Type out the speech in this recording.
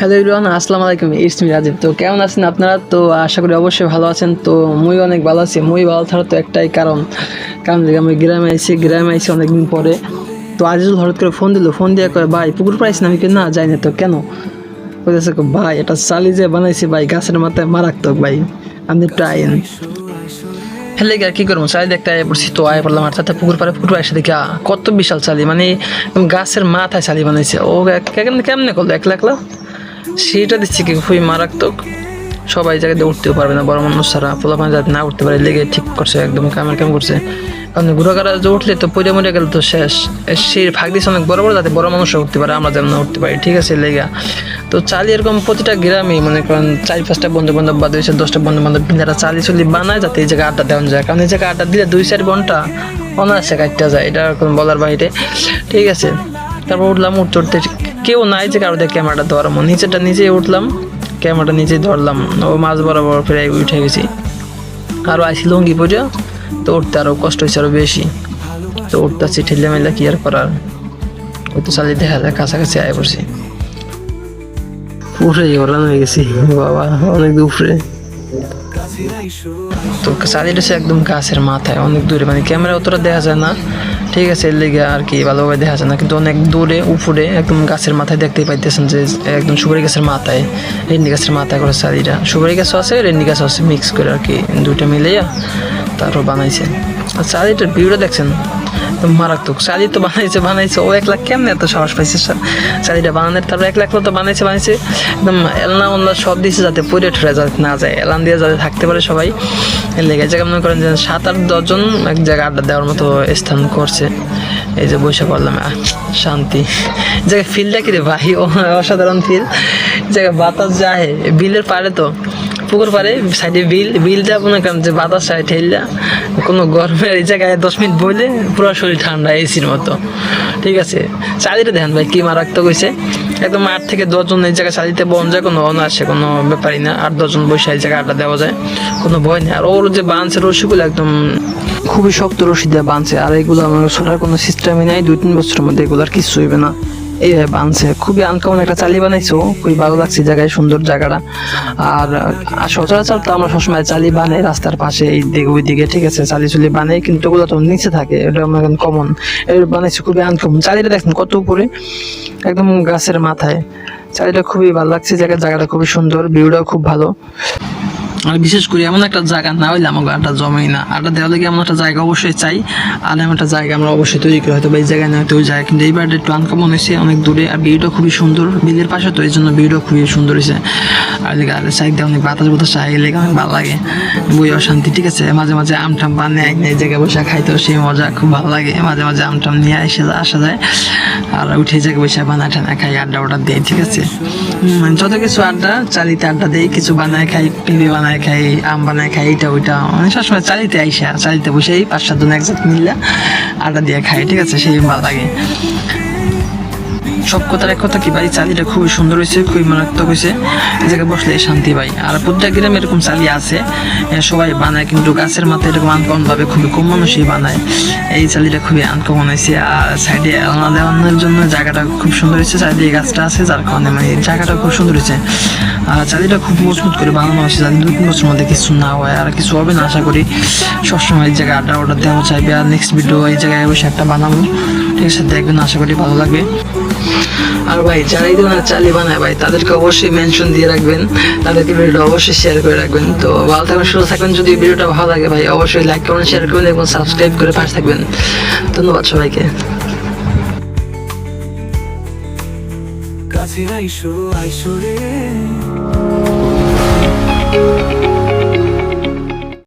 Hello ইরওয়ান আসসালামু আলাইকুম it's me Rajib তো কেমন আছেন আপনারা? তো আশা করি অবশ্যই ভালো আছেন। তো মুই অনেক ভালো আছি মুই ভালো থাকার তো একটাই কারণ। কারণ আমি গ্রামে আইছি গ্রামে আইছি অনেকদিন পরে। তো আজিজুল হঠাৎ করে ফোন দিল ফোন দিয়ে কয় ভাই পুকুর পাইছি না আমি কি না যাই না। তো কেন? বলতেছে কো, ভাই এটা চালি যে বানাইছি ভাই গাছের মাথায় মারাত্মক ভাই। আপনি একটু আইন হেলে গিয়ে আর কি করব? চাই দেখতে আয় পড়ছি তো আয় পড়লাম আর তাতে পুকুর পাড়ে পুকুর এসে দেখি কত বিশাল চালি মানে গাছের মাথায় চালি বানাইছে। ও কেমনে করল একলা একলা? সেটা দিচ্ছে কি, খুবই মারাত্মক। সবাই জায়গায় উঠতেও পারবে না, বড় মানুষ ছাড়া। পোলাপান যাতে না উঠতে পারে, লেগে ঠিক করছে, একদম কামের কাম করছে। কারণ ঘুরাঘারা যে উঠলে তো পড়ে মরে গেলে তো শেষ। সেই ভাগ দিচ্ছে অনেক বড় বড় যাতে বড় মানুষরা উঠতে পারে, আমরা যেমন উঠতে পারি, ঠিক আছে, লেগা। তো চালি এরকম প্রতিটা গ্রামে মনে করেন, চার পাঁচটা বন্ধু বান্ধব বা দুইশো দশটা বন্ধু বান্ধব যারা চালি চলি বানায় যাতে এই জায়গায় আড্ডা দেওয়া যায়। কারণ এই জায়গায় আড্ডা দিলে দুই চার ঘণ্টা অনায়াসে কাটতে যায়, এটা কোনো বলার বাইরে। ঠিক আছে, তারপর উঠলাম, উঠতে উঠতে কেউ নাই যে কারও দিয়ে ক্যামেরাটা ধরলাম নিচেটা নিজেই উঠলাম, ক্যামেরাটা নিজেই ধরলাম। ও মাছ বরাবর ফিরে উঠে গেছি। আরও আইসি লঙ্গি পড়ে তো উঠতে আরও কষ্ট হয়েছে আরও বেশি। তো উঠতে উঠতেছি ঠেলে মেলে কি আর করার? ওই তো চালিয়ে দেখা যায় কাছাকাছি আয় পড়ছি। উঠে ওরান হয়ে গেছি। বাবা, অনেক উপরে তো চালিয়ে রয়েছে একদম গাছের মাথায়, অনেক দূরে। মানে ক্যামেরা অতটা দেখা যায় না। ঠিক আছে, এর লেগে আর কি ভালোভাবে দেখা যায় না। কিন্তু অনেক দূরে, উপরে একদম গাছের মাথায় দেখতে পাইতেছেন যে একদম সুপারি গাছের মাথায় রেন্ডি গাছের মাথায় করে সারিটা সুপারি গাছও আছে রেন্ডি গাছও আছে মিক্স করে আর কি দুইটা মিলিয়ে তারপর বানাইছে আর চালিটার ভিউটা দেখছেন? মারাত্মক। চালি তো বানাইছে বানাইছে। ও এক লাখ কেমনে এত সাহস পাইছে চালিটা বানানোর তারপর এক লাখ তো বানাইছে বানাইছে। একদম এলনা ওলনা সব দিছে যাতে পরে ঠরে যাতে না যায়। এলান দিয়ে যাতে থাকতে পারে সবাই। লেগে জায়গা মনে করেন যে সাত আট দশজন এক জায়গায় আড্ডা দেওয়ার মতো স্থান করছে। এই যে বসে পড়লাম শান্তি। জায়গায় ফিলটা কি রে ভাই? অসাধারণ ফিল জায়গায় বাতাস যায়। বিলের পারে তো পুকুর পারে সাইডে বিল বিলটা মনে করেন যে বাতাস সাইড ঠেললা কোনো গরমের এই জায়গায় দশ মিনিট বইলে পুরো শরীর ঠান্ডা, এসির মতো। ঠিক আছে? চালিটা দেখেন ভাই, কি মারাত্মক হয়েছে একদম আট থেকে দশজন এই জায়গায় চালিতে বন যায়, কোনো অনার্সে কোনো ব্যাপারই না। আট দশজন বসে এই জায়গায় আড্ডা দেওয়া যায়, কোনো ভয় নেই। আর ওর যে বাঁধছে রশিগুলো একদম খুবই শক্ত রশি দিয়ে বাঁধছে আর এগুলো আমার ছোটার কোনো সিস্টেমই নাই, দুই, তিন বছরের মধ্যে এগুলো আর কিছু হইবে না। এইভাবে বানছে, খুবই আনকমন একটা চালি বানাইছো, খুবই ভালো লাগছে জায়গায়, সুন্দর জায়গাটা। আর সচরাচর তো আমরা সবসময় চালি বানাই রাস্তার পাশে, এই দিকে ওই দিকে, ঠিক আছে, চালি চুলি বানাই, কিন্তু ওগুলো তো নিচে থাকে, এটা আমার কমন এর বানাইছে, খুবই আনকমন চালিটা দেখেন কত উপরে, একদম গাছের মাথায়। চালিটা খুবই ভালো লাগছে জায়গা জায়গাটা খুবই সুন্দর ভিউটাও খুব ভালো। আর বিশেষ করে এমন একটা জায়গা না হইলে আমাকে আড্ডা জমেই না। আড্ডা দেওয়া লাগে এমন একটা জায়গা অবশ্যই চাই, আর এমন একটা জায়গা আমরা অবশ্যই তৈরি করি। হয়তো বা এই জায়গায় না হয়তো ওই জায়গা কিন্তু এইবার একটু আনকমন হয়েছে, অনেক দূরে, আর ভিউটা খুবই সুন্দর। বিলের পাশে তো এই জন্য ভিউটা খুবই সুন্দর হয়েছে। আর আর সাইড দিয়ে অনেক বাতাস বাতাস আগে লেগে অনেক ভালো লাগে। বই অশান্তি, ঠিক আছে? মাঝে মাঝে আম টাম বানিয়ে এই জায়গায় বসে খাইতো, সেই মজা খুব ভালো লাগে। মাঝে মাঝে আম টাম নিয়ে এসে আসা যায়। আর উঠে জায়গায় বসে বানায় টানা খাই আড্ডা ওটা দেয় ঠিক আছে? যত কিছু আড্ডা, চালিতে আড্ডা দেই, কিছু বানায় খাই পিঁড়ি বানায় খাই, আম বানায় খাই, এইটা, ওইটা। মানে সবসময় চালিতে আইসা, চালিতে বসেই পাঁচ সাত জন একসাথে মিললে আড্ডা দিয়ে খাই ঠিক আছে? সেই ভালো লাগে। সব কথার এক কথা কি ভাই? চালিটা খুবই সুন্দর হয়েছে, খুবই মারাত্মক হয়েছে। এই জায়গায় বসলে শান্তি ভাই। আর প্রত্যেক গ্রামে এরকম চালি আছে। সবাই বানায়, কিন্তু গাছের মাথায় এরকম আনকমন ভাবে খুবই কম মানুষই বানায়। এই চালিটা খুবই আনকমন হয়েছে। আর সাইডে আলনা দেওয়ানোর জন্য জায়গাটা খুব সুন্দর হয়েছে। সাইডে গাছটা আছে, যার কারণে মানে জায়গাটা খুব সুন্দর হয়েছে। আর চালিটা খুব মজবুত করে বানানো হয়েছে। যাতে দু তিন বছর মধ্যে কিছু না হয়, আর কিছু হবে না আশা করি। সবসময় এই জায়গায় আড্ডা অর্ডার দেওয়া চাইবে। আর নেক্সট ভিডিও এই জায়গায় বসে একটা বানাবো। ঠিক আছে, দেখবেন, আশা করি ভালো লাগবে। আর ভাই যারাই এই চালি বানায় ভাই, তাদেরকে অবশ্যই মেনশন দিয়ে রাখবেন। তাদেরকে ভিডিওটা অবশ্যই শেয়ার করে রাখবেন। তো ভালো থাকবেন, সুস্থ থাকবেন। যদি ভিডিওটা ভালো লাগে ভাই, অবশ্যই লাইক করবেন শেয়ার করবেন এবং সাবস্ক্রাইব করে পাশে থাকবেন। ধন্যবাদ সবাইকে। আইসো আইসো রে।